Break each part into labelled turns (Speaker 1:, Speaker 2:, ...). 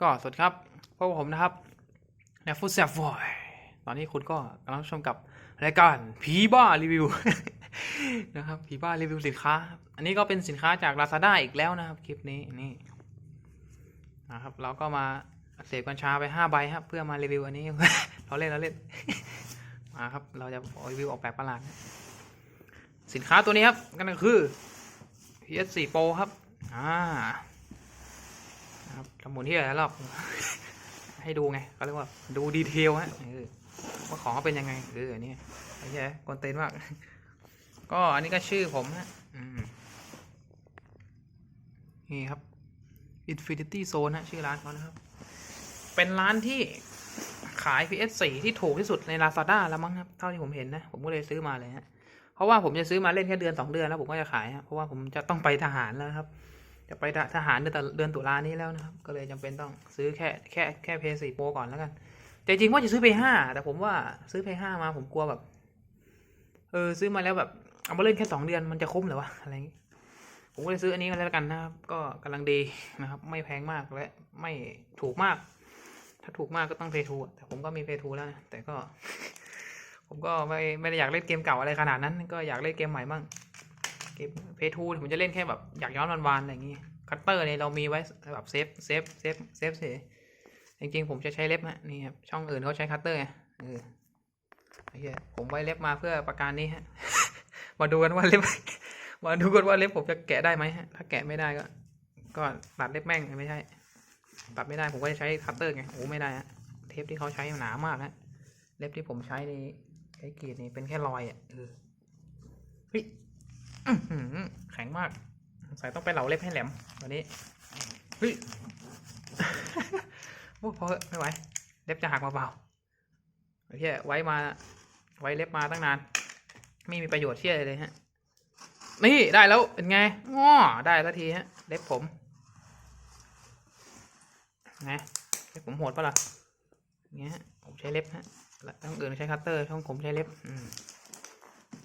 Speaker 1: ก็สวัสดีครับพบกับผมนะครับในฟุตแซฟฟอยตอนนี้คุณก็กำลังชมกับรายการผีบ้ารีวิวนะครับผีบ้ารีวิวสินค้า อันนี้ก็เป็นสินค้าจาก Lazada อีกแล้วนะครับ คลิปนี้นี่นะครับ เราก็มาเสพกัญชาไปห้าใบครับ เพื่อมารีวิวอันนี้ เราเล่นเราเล่นมาครับ เราจะรีวิวออกแบบประหลาดสินค้าตัวนี้ครับก็คือ PS4 Pro ครับ อ่า ทำหมุนที่อะไรรอบให้ดูไงเขาเรียกว่าดูดีเทลฮะว่าของเขาเป็นยังไงเออนี่ไอ้แย่กวนเต้นมาก ก็อันนี้ก็ชื่อผมฮะนี่ครับ Infinity Zone ฮะชื่อร้านเขานะครับ เป็นร้านที่ขาย PS4 ที่ถูกที่สุดใน Lazada แล้วมั้งครับ เท่าที่ผมเห็นนะ ผมก็เลยซื้อมาเลยฮะ เพราะว่าผมจะซื้อมาเล่นแค่เดือนสองเดือนแล้วผมก็จะขายฮะ เพราะว่าผมจะต้องไปทหารแล้วครับ จะไปทหารเดือนตเดือนตุลานี้แล้วนะครับ ก็เลยจำเป็นต้องซื้อแค่แค่แค่เพย์สี่โปรก่อนแล้วกัน แต่จริงว่าจะซื้อเพย์ห้าแต่ผมว่าซื้อเพย์ห้ามาผมกลัวแบบ เออซื้อมาแล้วแบบเอามาเล่นแค่สองเดือนมันจะคุ้มหรอวะอะไรอย่างงี้ ผมก็เลยซื้ออันนี้มาแล้วกันนะครับ ก็กำลังดีนะครับ ไม่แพงมากและไม่ถูกมาก ถ้าถูกมากก็ต้องเพย์ทูแต่ผมก็มีเพย์ทูแล้วนะแต่ก็ ผมก็ไม่ไม่ได้อยากเล่นเกมเก่าอะไรขนาดนั้น ก็อยากเล่นเกมใหม่บ้าง เกมเพทูผมจะเล่นแค่แบบอยากย้อนวันวานๆอะไรอย่างงี้คัตเตอร์เนี่ยเรามีไว้แบบเซฟเซฟเซฟเซฟเฉยจริงๆผมจะใช้เล็บฮะนี่ครับช่องอื่นเขาใช้คัตเตอร์ไงเออไอ้เหี้ยผมไว้เล็บมาเพื่อประการนี้ฮะ มาดูกันว่าเล็บ มาดูกันว่าเล็บผมจะแกะได้ไหมฮะ ถ้าแกะไม่ได้ก็ ก็ตัดเล็บแม่งไม่ใช่ ตัดไม่ได้ผมก็จะใช้คัตเตอร์ไงโอ้ไม่ได้ฮะเทปที่เขาใช้หนามากฮะเล็บที่ผมใช้ในี่ใช้กรีดนี่เป็นแค่รอยอะเออเฮ้ยอื้อหือ แข็งมากสงสัยต้องไปเหลาเล็บให้แหลมวันนี้เฮ้ยโอ้พอไม่ไหว เล็บจะหักมาเปล่าโอเคไว้มาไว้เล็บมาตั้งนาน ไม่มีประโยชน์เชี่ยเลยฮะ นี่ได้แล้วเป็นไงง้อได้สักทีฮะ เล็บผมไงเล็บผมโหดปะล่ะอย่างเงี้ยผมใช้เล็บฮะแล้วต้องอื่นใช้คัตเตอร์ช่องผมใช้เล็บ อืม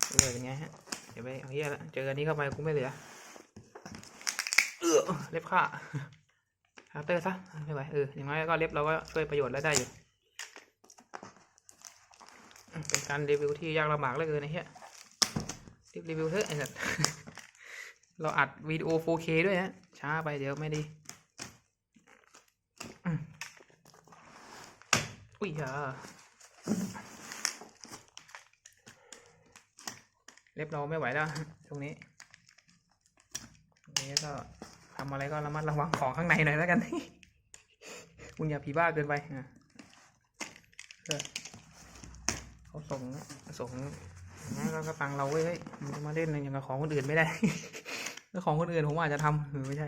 Speaker 1: เออเป็นไงฮะ ดี๋ยวไปเอาเฮียละเจออันนี้เข้าไปกูไม่เหลือ เออเล็บขาคัตเตอร์ซะไม่ไหวเอออย่างน้อยก็เล็บเราก็ช่วยประโยชน์แล้วได้อยู่ เป็นการรีวิวที่ยากลำบากเหลือเกินไอ้เหี้ยรีบรีวิวเถอะไอ้สัสเราอัดวิดีโอ 4K ด้วยฮะช้าไปเดี๋ยวไม่ดีอุ้ยอ่า เล็บเราไม่ไหวแล้วตรงนี้นี้ก็ทำอะไรก็ระมัดระวังของข้างในหน่อยแล้วกันคุณอย่าผีบ้าเกินไปอะเขาส่งส่งนะแล้วก็ตังเราเว้ยเฮ้ยมันจะมาเล่นอย่างกับของคนอื่นไม่ได้แล้วของคนอื่นผมอาจจะทำหรือไม่ใช่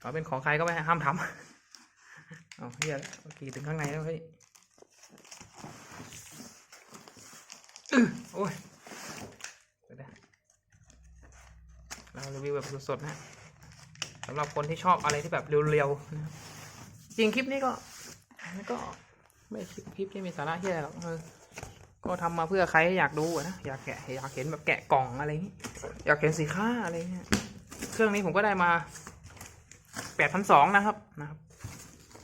Speaker 1: ขอเป็นของใครก็ไม่ห้ามทำเอาเฮียโอเคถึงข้างในแล้วเฮ้ย โอ้ยเดี๋ยวนะเรารีวิวแบบสดๆนะสำหรับคนที่ชอบอะไรที่แบบเร็วๆนะจริงคลิปนี้ก็มันก็ไม่คลิปที่มีสาระที่อะไรหรอกเออก็ทำมาเพื่อใครอยากดูนะอยากแกะอยากเห็นแบบแกะกล่องอะไรนี้อยากเห็นสินค้าอะไรเงี้ยเครื่องนี้ผมก็ได้มาแปดพันสองนะครับนะครับ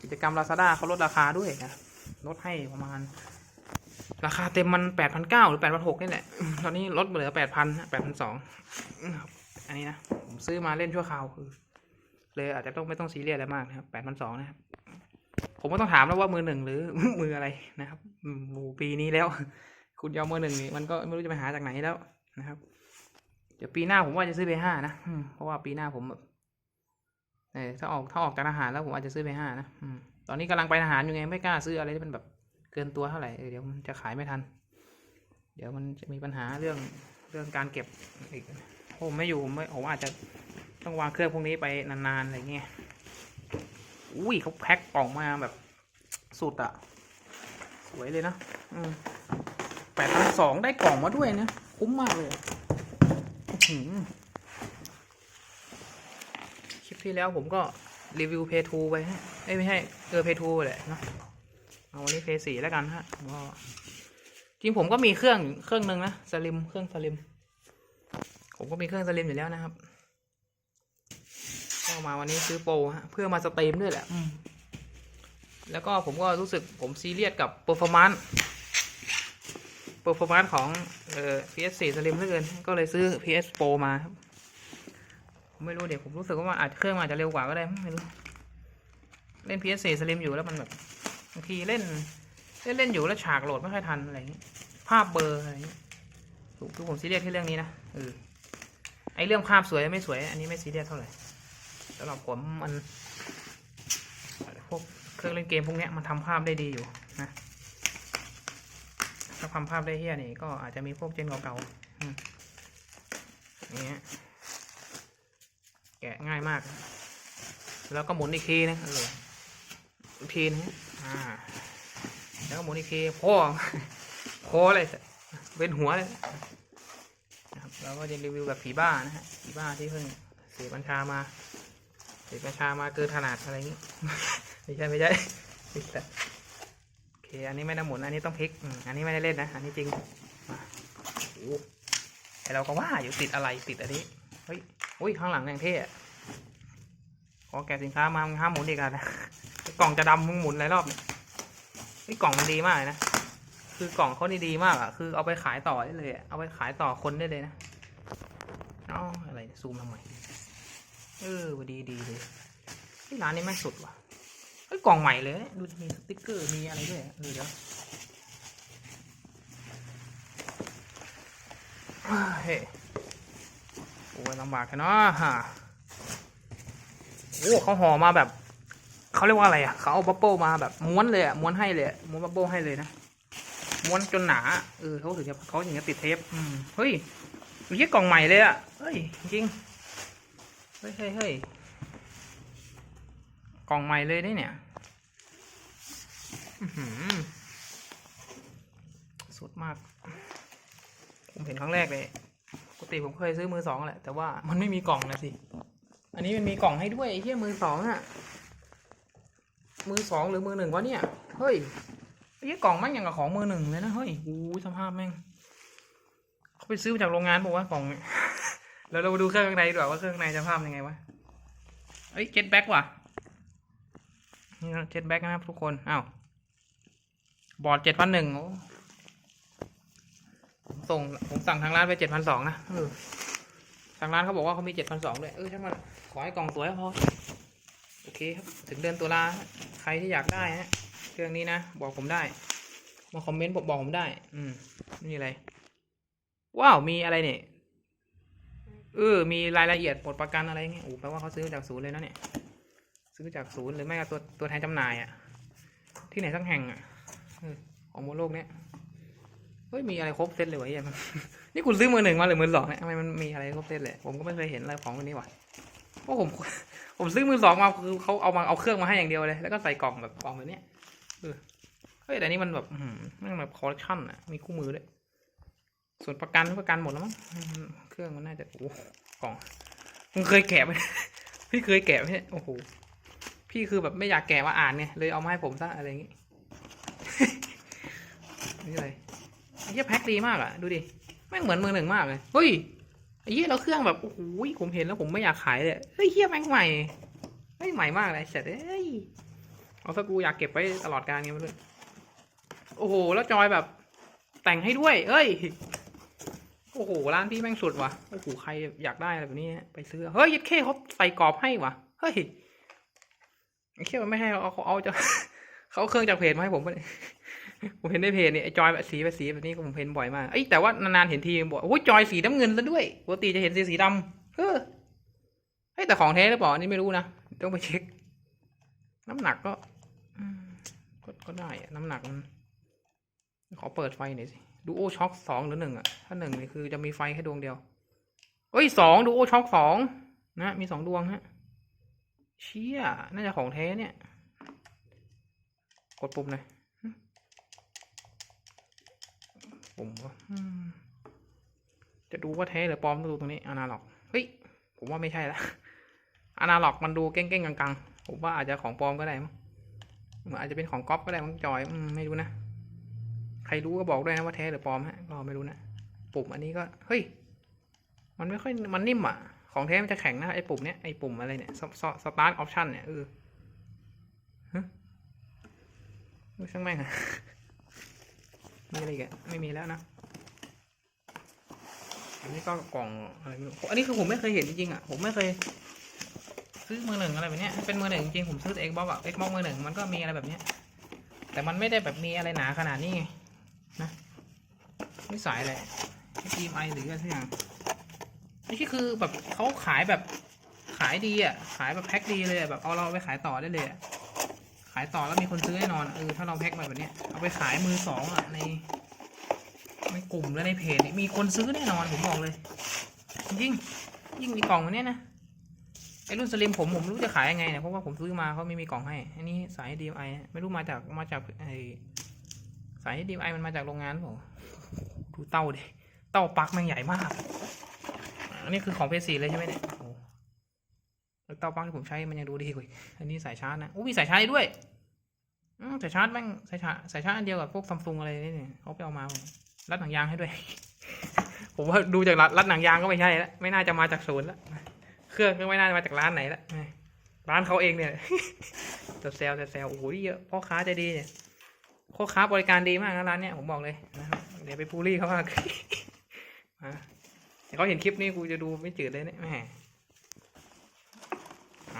Speaker 1: กิจกรรม Lazada เขาลดราคาด้วยนะลดให้ประมาณ ราคาเต็มมันแปดพันเก้าหรือแปดพันหกนี่แหละ ตอนนี้ลดเหลือแปดพันแปดพันสองอันนี้นะ ผมซื้อมาเล่นชั่วคราวคือ เลยอาจจะต้องไม่ต้องซีเรียสอะไรมากนะครับแปดพันสองนะครับ ผมก็ต้องถามแล้วว่ามือหนึ่งหรือมืออะไรนะครับอืมโอ้โหปีนี้แล้ว คุณยอมมือหนึ่งนี่มันก็ไม่รู้จะไปหาจากไหนแล้วนะครับ เดี๋ยวปีหน้าผมว่าจะซื้อไปห้านะเพราะว่าปีหน้าผมแบบเออถ้าออกถ้าออกจากทหารแล้วผมอาจจะซื้อไปห้านะตอนนี้กำลังไปทหารอยู่ไงไม่กล้าซื้ออะไรที่มันแบบ กินตัวเท่าไหร่เออเดี๋ยวมันจะขายไม่ทัน เดี๋ยวมันจะมีปัญหาเรื่องเรื่องการเก็บอีกผมไม่อยู่ผมไม่ผมอาจจะต้องวางเครื่องพวกนี้ไปนานๆอะไรเงี้ยอุ้ยเขาแพ็คกล่องมาแบบสุดอะสวยเลยนะอืมแปดพันสองได้กล่องมาด้วยนะคุ้มมากเลยคลิปที่แล้วผมก็รีวิวเพย์ทูไปฮะเอ้ยไม่ใช่เออเพย์ทูแหละเนาะ เอาวันนี้เพย์สี่แล้วกันฮะก็จริงผมก็มีเครื่องเครื่องหนึ่งนะสลิมเครื่องสลิม ผมก็มีเครื่องสลิมอยู่แล้วนะครับก็มาวันนี้ซื้อโปรฮะเพื่อมาสตรีมด้วยแหละอืมแล้วก็ผมก็รู้สึกผมซีเรียสกับเปอร์ฟอร์มานซ์เปอร์ฟอร์มานซ์ของเอ่อ PS4 Slim เหลือเกิน ก็เลยซื้อ PS Pro มาครับผมไม่รู้เดี๋ยวผมรู้สึกว่ามันอาจเครื่องมันอาจจะเร็วกว่าก็ได้ ไม่รู้ เล่น PS4 Slim อยู่แล้วมันแบบบางทีเล่น เล่นเล่นอยู่แล้วฉากโหลดไม่ค่อยทันอะไรอย่างนี้ ภาพเบอร์อะไรอย่างนี้ถูกคือผมซีเรียสที่เรื่องนี้นะเออไอเรื่องภาพสวยไม่สวย อันนี้ไม่ซีเรียสเท่าไหร่สำหรับผมมันพวกเครื่องเล่นเกมพวกนี้มันทำภาพได้ดีอยู่นะถ้าทำภาพได้เฮี้ยนี่ก็อาจจะมีพวกเจนเก่าๆอืมอย่างเงี้ยแกะง่ายมาก แล้วก็หมุนอีกทีนะเอออีกทีนะ อ่าแล้วหมุนอีกทีพ่อโคเลยเป็นหัวเลยนะครับเราก็จะรีวิวแบบผีบ้านะฮะผีบ้าที่เพิ่งเสียบัญชามาเสียบัญชามาเกินขนาดอะไรนี้ไม่ใช่ไม่ใช่ใช่โอเคอันนี้ไม่ได้หมุนอันนี้ต้องพลิกอันนี้ไม่ได้เล่นนะอันนี้จริงมาโอ้ไอเราก็ว่าอยู่ติดอะไรติดอันนี้เฮ้ยอุ้ยข้างหลังอย่างเท่ขอแกะสินค้ามาห้ามหมุนอีกแล้วนะ กล่องจะดำมึงหมุนหลายรอบเนี่ยเฮ้ยกล่องมันดีมากนะ คือกล่องเขานี่ดีมากอะ คือเอาไปขายต่อได้เลยเอาไปขายต่อคนได้เลยนะเอ้าอะไรซูมทำไม เออดีดีเลยที่ร้านนี้แม่งสุดว่ะเฮ้ยกล่องใหม่เลย ดูมีสติ๊กเกอร์ มีอะไรด้วยเออเดี๋ยวเฮ้ยโอ้ยลำบากกันเนาะฮะโอ้เขาห่อมาแบบ เขาเรียกว่าอะไรอะเขาเอาบับเบิ้ลมาแบบม้วนเลยอะม้วนให้เลยม้วนบับเบิ้ลให้เลยนะม้วนจนหนาเออเขาถึงจะเขาถึงจะติดเทปเฮ้ยมันยี่กล่องใหม่เลยอะเฮ้ยจริงเฮ้ยเฮ้ยเฮ้ยกล่องใหม่เลยได้เนี่ยสุดมาก ผมเห็นครั้งแรกเลยปกติผมเคยซื้อมือสองแหละแต่ว่ามันไม่มีกล่องนะสิ อันนี้มันมีกล่องให้ด้วยไอ้เหี้ยมือสองอะ มือสองหรือมือหนึ่งวะเนี่ย เฮ้ยไอ้เหี้ยกล่องแม่งอย่างกับของมือหนึ่งเลยนะ เฮ้ยโอ้ยสภาพแม่ง เขาไปซื้อมาจากโรงงานบอกว่าวะกล่องเนี่ยแล้วเรามาดูเครื่องข้างในดีกว่าว่าเครื่องข้างในจะภาพยังไงวะเอ้ยเจ็ตแบ็กว่ะนี่นะเจ็ตแบ็กนะครับทุกคน อ้าว บอร์ดเจ็ดพันหนึ่งผมส่ง ผมสั่งทางร้านไปเจ็ดพันสองนะเออทางร้านเขาบอกว่าเขามีเจ็ดพันสองด้วย เออช่างมันขอให้กล่องสวยก็พอ โอเคครับ ถึงเดือนตุลาใค รที่อยากได้ฮะเครื่องนี้นะ บอกผมได้ มาคอมเมนต์บอกผมได้ อืมนี่อะไร ว้าว มีอะไรเนี่ยเออ มีรายละเอียดหมดประกันอะไรเงี้ยโอ้แปลว่าเขาซื้อจากศูนย์เลยนะเนี่ย ซื้อจากศูนย์หรือไม่ก็ตัวตัวแทนจำหน่ายอะที่ไหนสักแห่งอะออของบนโลกเนี้ย เฮ้ย มีอะไรครบเซตเลยวะเหี้ยมันนี่คุณซื้อมือหนึ่งมาหรือมือสองเนี่ยทำไมมันมีอะไรครบเซตเลย ผมก็ไม่เคยเห็นอะไรของพวกนี้ว่ะ เพราะผม ผมซื้อมือสองมาคือเขาเอามาเอาเครื่องมาให้อย่างเดียวเลย แล้วก็ใส่กล่องแบบกล่องแบบเนี้ยเออเฮ้ยแต่นี่มันแบบมันแบบคอลเลคชันอะมีคู่มือด้วยส่วนประกันประกันหมดแล้วมั้งเครื่องมันน่าจะโอ้กล่องมึงเคยแกะไหมพี่เคยแกะไหมโอ้โหพี่คือแบบไม่อยากแกะมาอ่านไงเลยเอามาให้ผมซะอะไรอย่างงี้นี่อะไรไอ้เหี้ยแพ็คดีมากอะ ดูดิแม่งเหมือนมือหนึ่งมากเลยเฮ้ย ไอ้เหี้ยเราเครื่องแบบโอ้โหผมเห็นแล้วผมไม่อยากขายเลยเฮ้ยเหี้ยแม่งใหม่ไม่ใหม่มากเลยเสร็จเอ้ยเอาถ้ากูอยากเก็บไว้ตลอดการไงไม่รู้โอ้โหแล้วจอยแบบ แต่งให้ด้วย เอ้ยโอ้โหร้านพี่แม่งสุดว่ะโอ้โหใครอยากได้อะไรแบบนี้ไปซื้อเฮ้ยยัดเข้เขาใส่กรอบให้ว่ะเฮ้ยไอ้เขี้ยมันไม่ให้เอาเขาเอาจะเขาเอาเครื่องจากเพจมาให้ผมไปเนี่ย ผมเห็นในเพจเนี่ยไอ้จอยแบบสีแบบสีแบบนี้ผมเห็นบ่อยมากเอ้แต่ว่านานๆเห็นทีบ่อยโอ้ยจอยสีน้ำเงินแล้วด้วยปกติจะเห็นสีสีดำเออเฮ้ยแต่ของแท้หรือเปล่าอันนี้ไม่รู้นะต้องไปเช็ค น้ำหนักก็ก็ก็ได้อะน้ำหนักมันขอเปิดไฟหน่อยสิดูโอช็อคสองหรือหนึ่งอะ ถ้าหนึ่งนี่คือจะมีไฟแค่ดวงเดียวเฮ้ยสองดูโอช็อคสองนะมีสองดวงฮะเชี่ยน่าจะของแท้เนี่ย กดปุ่มเลย หึปุ่มวะอืมจะดูว่าแท้หรือปลอมต้องดูตรงนี้อนาล็อกเฮ้ยผมว่าไม่ใช่ละอนาล็อกมันดูเก้งๆกังๆผมว่าอาจจะของปลอมก็ได้มั้งมันอาจจะเป็นของก๊อปก็ได้มั้งจอยอืมไม่รู้นะใครรู้ก็บอกด้วยนะว่าแท้หรือปลอมฮะก็ไม่รู้นะปุ่มอันนี้ก็เฮ้ยมันไม่ค่อยมันนิ่มอะขของแท้มันจะแข็งนะไอ้ปุ่มเนี้ยไอ้ปุ่มอะไรเนี่ยสตาร์ทออปชันเนี่ยเออฮะไม่ช่างแม่งอะ มีอะไรกอะไม่มีแล้วนะ อันนี้ก็กล่องอะไรไม่รู้อันนี้คือผมไม่เคยเห็นจริงๆอะ ผมไม่เคย ซื้อมือหนึ่งอะไรแบบเนี้ยเป็นมือหนึ่งจริงๆผมซื้อเอ็กบ็อกอะเอ็กบ็อกมือหนึ่งมันก็มีอะไรแบบเนี้ย แต่มันไม่ได้แบบมีอะไรหนาขนาดนี้ไงนะไม่สายอะไรทีมไอหรืออะไรสักอย่างนี่คือแบบเขาขายแบบขายดีอะ ขายแบบแพ็คดีเลยแบบเอาเราไปขายต่อได้เลยอะายต่อแล้วมีคนซื้อแน่นอนเออถ้าเราแพ็คมาแบบนี้เอาไปขายมือสองอะในในกลุ่มและในเพจนี่มีคนซื้อแน่นอนผมบอกเลย ยิ่งยิ่งมีกล่องแบบเนี้ยนะไอรุ่นสลิมผมผมไม่รู้จะขายยังไงเนี่ยเพราะว่าผมซื้อมาเขาไม่มีกล่องให้ อันนี้สาย DMI ไม่รู้มาจากมาจากไอสาย DMI มันมาจากโรงงานเปล่าดูเต้าดิเต้าปักม่งใหญ่มาก อันนี้คือของเพจสี่เลยใช่ไหมเนี่ย เต้าปลั๊กที่ผมใช้มันยังดูดีกว่าอันนี้สายชาร์จนะโอ้มีสายชาร์จด้วยสายชาร์จแม่งสายชาร์จสายชาร์จอันเดียวกับพวกซัมซุงอะไรนี่เขาไปเอามารัดหนังยางให้ด้วย ผมว่าดูจากรัดรัดหนังยางก็ไม่ใช่แล้วไม่น่าจะมาจากศูนย์แล้วเครื่องก็ไม่น่าจะมาจากร้านไหนแล้วร้านเขาเองเนี่ยจะแซวจะแซวโอ้โหเยอะพ่อค้าใจดีเนี่ยพ่อค้าบริการดีมากนะร้านเนี้ยผมบอกเลยนะครับเดี๋ยวไปพูรี่เขามากอะเดี๋ยวเขาเห็นคลิปนี้กูจะดูไม่จืดเลยเนี่ยแหม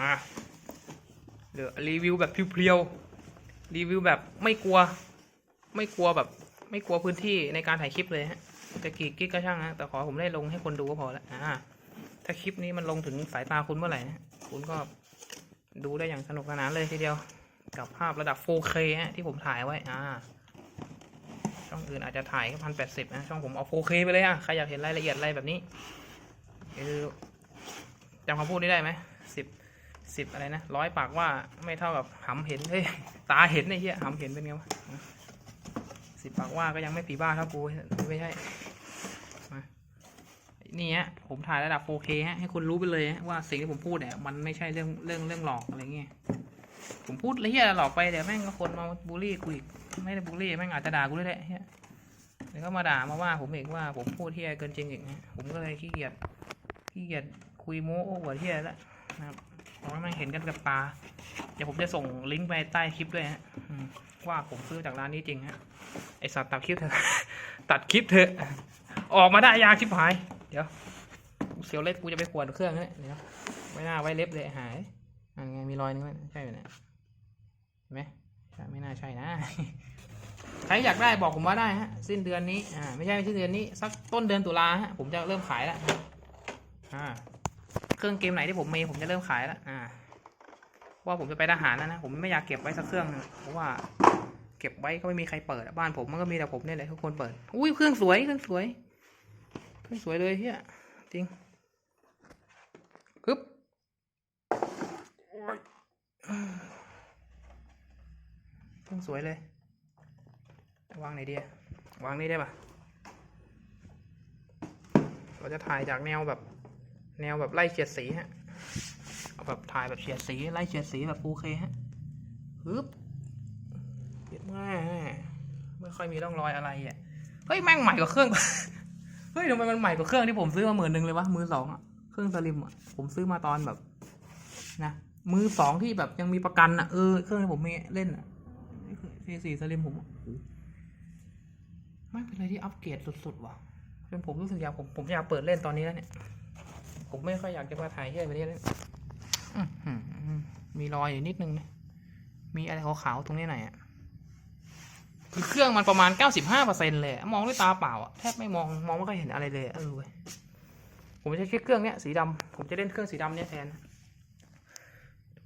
Speaker 1: อะเดี๋ยวรีวิวแบบเพียวๆรีวิวแบบไม่กลัว ไม่กลัวแบบ ไม่กลัวพื้นที่ในการถ่ายคลิปเลยฮะจะกี่กิกก็ช่างฮะแต่ขอผมได้ลงให้คนดูก็พอละอ่าถ้าคลิปนี้มันลงถึงสายตาคุณเมื่อไหร่นะคุณก็ดูได้อย่างสนุกสนานเลยทีเดียว กับภาพระดับ 4K ฮะที่ผมถ่ายไว้อ่าช่องอื่นอาจจะถ่ายแค่พันแปดสิบนะช่องผมเอา 4K ไปเลยอะใครอยากเห็นรายละเอียดอะไรแบบนี้คือจำคำพูดนี้ได้ไหม สิบอะไรนะร้อยปากว่าไม่เท่ากับหำเห็นเฮ้ยตาเห็นไอ้เหี้ยหำเห็นเป็นไงวะสิบปากว่าก็ยังไม่ผีบ้าเท่ากูไม่ใช่มานี่ฮะผมถ่ายระดับ 4K ฮะให้คุณรู้ไปเลยว่าสิ่งที่ผมพูดเนี่ยมันไม่ใช่เรื่องเรื่องเรื่องหลอกอะไรเงี้ยผมพูดอะไรเฮียหลอกไปเดี๋ยวแม่งก็คนมาบูลลี่กูอีกไม่ได้บูลลี่แม่งอาจจะด่ากูด้วยแหละเฮียเดี๋ยวก็มาด่ามาว่าผมอีกว่าผมพูดเฮียเกินจริงอีกนะผมก็เลยขี้เกียจขี้เกียจคุยโม้โอ้หัวเฮียแล้วนะครับ เพราะว่าแม่เห็นกันกับตา เดี๋ยวผมจะส่งลิงก์ไปใต้คลิปด้วยฮะว่าผมซื้อจากร้านนี้จริงฮะ ไอสัตว์ตัดคลิปเถอะ ตัดคลิปเถอะ ออกมาได้ยากชิบหาย เดี๋ยว เสียวเล็กกูจะไปขวนเครื่องนี่เดี๋ยวไม่น่าไว้เล็บเลยหายอันไงมีรอยนึงไหมใช่ไหมเนี่ยเห็นไหมใช่ไม่น่าใช่นะ ใครอยากได้บอกผมว่าได้ฮะ สิ้นเดือนนี้ อ่า ไม่ใช่สิ้นเดือนนี้ สักต้นเดือนตุลาฮะ ผมจะเริ่มขายแล้ว อ่า รื่องเกมไหนที่ผมมีผมจะเริ่มขายแล้วอ่าว่าผมจะไปทหารแล้วนะ ผมไม่อยากเก็บไว้สักเครื่องเพราะว่า เก็บไว้ก็ไม่มีใครเปิดบ้านผมมันก็มีแต่ผมเนี่ยแหละทุกคนเปิดอุ้ยเครื่องสวยเครื่องสวยเครื่องสวยเลยเฮียจริงปึ๊บเครื่องสวยเลยวางไหนดีอะวางนี่ได้ปะเราจะถ่ายจากแนวแบบ แนวแบบไล่เฉียดสีฮะ เอาแบบถ่ายแบบเฉียดสี ไล่เฉียดสีแบบ 4K ฮะปึ๊บเย็ดแม่ไม่ค่อยมีร่องรอยอะไรอะ เฮ้ยแม่งใหม่กว่าเครื่อง เฮ้ยทำไมมันใหม่กว่าเครื่องที่ผมซื้อมาหมื่นหนึ่งเลยวะมือสองอะ เครื่องสลิมอะ ผมซื้อมาตอนแบบนะมือสองที่แบบยังมีประกันอะเออเครื่องที่ผมมีเล่นอะนี่คือ C4 สลิมผมไม่เป็นอะไรที่อัปเกรดสุดๆว่ะจนผมรู้สึกอยากผมผมอยากเปิดเล่นตอนนี้แล้วเนี่ย ผมไม่ค่อยอยากจะมาถ่ายเที่ยไปเรื่อยๆอื้มีรอยอยู่นิดนึงนะมีอะไรขาวๆตรงนี้หน่อยอะคือเครื่องมันประมาณ 95%เลยมองด้วยตาเปล่าอะแทบไม่มองมองไม่ค่อยเห็นอะไรเลยเออเว้ยผมจะใช้เครื่องเนี้ยสีดำผมจะเล่นเครื่องสีดำเนี้ยแทน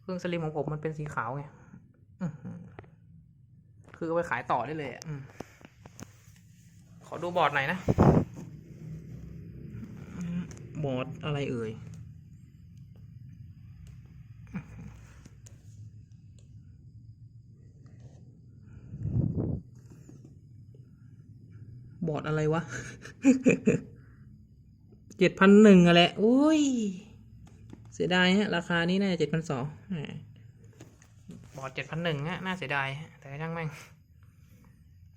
Speaker 1: เครื่องสลิมของผมมันเป็นสีขาวไงคือเอาไปขายต่อได้เลยอะอืมขอดูบอร์ดหน่อยนะ บอร์ดอะไรเอ่ยบอร์ดอะไรวะเจ็ดพันหนึ่งอะแหละโอ้ย เสียดายฮะ ราคานี้น่าจะเจ็ดพันสองบอร์ดเจ็ดพันหนึ่งฮะ น่าเสียดาย แต่ก็ช่างแม่ง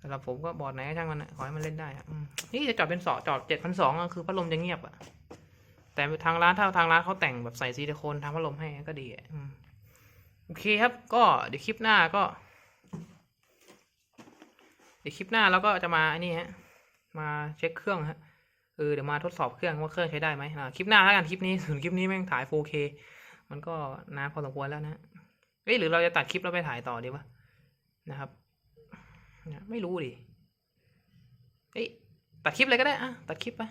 Speaker 1: สำหรับผมก็บอร์ดไหนก็ช่างมันอะขอให้มันเล่นได้อะอืมนี่จะจอดเป็นสอจอดเจ็ดพันสองคือพัดลมจะเงียบอะ แต่ทางร้านถ้าทางร้านเขาแต่งแบบใส่ซิลิโคนทำพัดลมให้ก็ดีอะโอเคครับ ก็เดี๋ยวคลิปหน้าก็ เดี๋ยวคลิปหน้าเราก็จะมาอันนี้ฮะ มาเช็คเครื่องฮะเออเดี๋ยวมาทดสอบเครื่องว่าเครื่องใช้ได้ไหมคลิปหน้าแล้วกันคลิปนี้ส่วนคลิปนี้แม่งถ่าย 4K มันก็นานพอสมควรแล้วนะเอ้หรือเราจะตัดคลิปแล้วไปถ่ายต่อดีวะนะครับไม่รู้ดิเอ้ตัดคลิปเลยก็ได้อะตัดคลิปไป